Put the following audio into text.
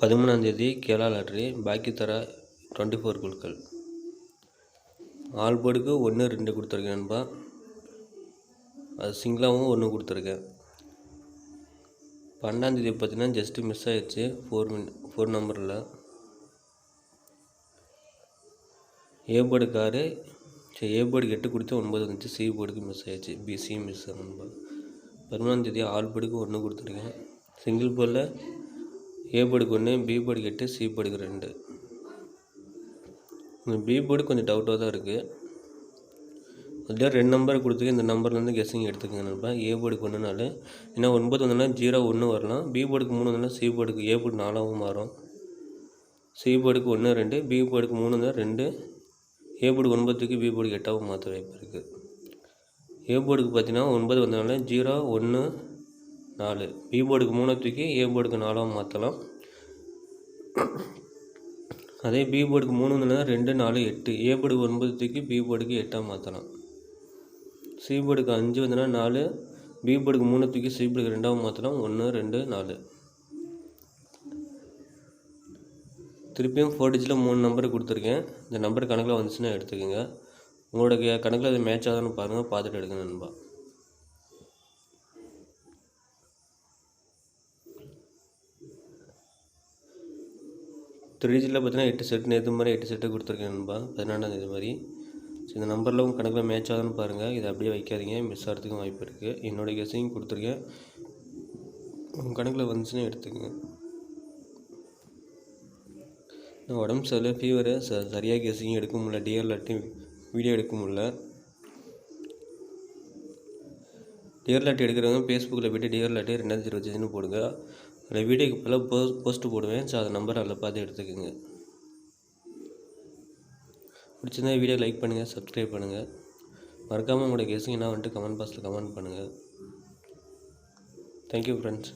பதிமூணாந்தேதி Kerala lottery பாக்கி தர twenty four குழுக்கள். ஆல் போர்டுக்கு ஒன்று ரெண்டு கொடுத்துருக்கேன் நண்பா. அது சிங்கிளாகவும் ஒன்று கொடுத்துருக்கேன். பன்னெண்டாந்தேதி பார்த்தீங்கன்னா ஜஸ்ட்டு மிஸ் ஆகிடுச்சு ஃபோர் மின் ஃபோர் நம்பரில் ஏ போர்டு காரு சரி ஏ போர்டுக்கு எட்டு கொடுத்து ஒன்பது வந்துச்சு. சி போர்டுக்கு மிஸ் ஆகிடுச்சு பிசி மிஸ் நண்பா. பதிமூணாந்தேதி ஆல் போர்டுக்கு ஒன்று கொடுத்துருக்கேன். சிங்கிள் போர்டில் ஏ போர்டுக்கு ஒன்று பி போர்டுக்கு எட்டு சி போர்டுக்கு ரெண்டு. இந்த பி போர்டு கொஞ்சம் டவுட்டாக தான் இருக்குது அதில் ரெண்டு நம்பர் கொடுத்துருக்கு இந்த நம்பர்லேருந்து கெஸ்ஸிங் எடுத்துக்கங்க நினைப்பேன் ஏ போர்டுக்கு ஒன்றுனால ஏன்னா ஒன்பது வந்தோன்னா ஜீரோ ஒன்று வரலாம். பி போர்டுக்கு மூணு வந்தோன்னா சி போர்டுக்கு ஏ போர்டு நாலாகவும் மாறும். சி போர்டுக்கு ஒன்று ரெண்டு. பி போர்டுக்கு மூணு வந்தால் ரெண்டு. ஏ போர்டுக்கு ஒன்பதுக்கு பி போர்டுக்கு எட்டாகவும் மாற்ற வாய்ப்பு இருக்குது ஏ போர்டுக்கு பார்த்தீங்கன்னா ஒன்பது வந்ததுனால ஜீரோ ஒன்று நாலு. பி போர்டுக்கு மூணு தூக்கி ஏ போர்டுக்கு நாலாவும் மாற்றலாம் அதே பி போர்டுக்கு மூணு வந்து ரெண்டு நாலு எட்டு. ஏ போர்டுக்கு ஒன்பது தூக்கி பி போர்டுக்கு எட்டாக மாற்றலாம் சி போர்டுக்கு அஞ்சு வந்துன்னா நாலு. பி போர்டுக்கு மூணு தூக்கி சி போர்டுக்கு ரெண்டாகவும் மாற்றலாம் ஒன்று ரெண்டு நாலு. திருப்பியும் ஃபோர் டிஜிட்டில் மூணு நம்பர் கொடுத்துருக்கேன். இந்த நம்பர் கணக்கில் வந்துச்சுன்னா எடுத்துக்கோங்க. உங்களோட கணக்கில் அது மேட்ச் ஆகுதுன்னு பாருங்கள் பார்த்துட்டு எடுங்க நண்பா. த்ரீ ஜியில் பார்த்தீங்கன்னா எட்டு செட்டு நேற்று மாதிரி எட்டு செட்டு கொடுத்துருக்கேன் நண்பா. பதினாலாம் தேதி மாதிரி. ஸோ இந்த நம்பரில் உங்கள் கணக்கில் மேட்ச் ஆகுதுன்னு பாருங்கள் இதை அப்படியே வைக்காதீங்க. மிஸ் ஆகிறதுக்கும் வாய்ப்பு இருக்குது என்னோடய கெஸையும் கொடுத்துருக்கேன். உங்கள் கணக்கில் வந்துச்சுன்னா எடுத்துக்கோங்க. நான் உடம்பு சரியில்லை ஃபீவரு ச சரியாக கெஸையும் எடுக்க முடியல. டிஆர்லாட்டையும் வீடியோ எடுக்க முடியல. டிஆர்லாட்டி எடுக்கிறவங்க ஃபேஸ்புக்கில் போய்ட்டு டிஆர்லாட்டி ரெண்டாயிரத்தி இருபத்தஞ்சுன்னு போடுங்க. அதில் வீடியோக்கு பல போ போஸ்ட்டு போடுவேன். ஸோ அந்த நம்பர் அதில் பார்த்து எடுத்துக்கோங்க. பிடிச்சிருந்தா வீடியோ லைக் பண்ணுங்கள் சப்ஸ்கிரைப் பண்ணுங்கள் மறக்காமல் உங்களோட கெஸிங் என்ன வந்துட்டு கமெண்ட் பாக்ஸில் கமெண்ட் பண்ணுங்கள் தேங்க்யூ ஃப்ரெண்ட்ஸ்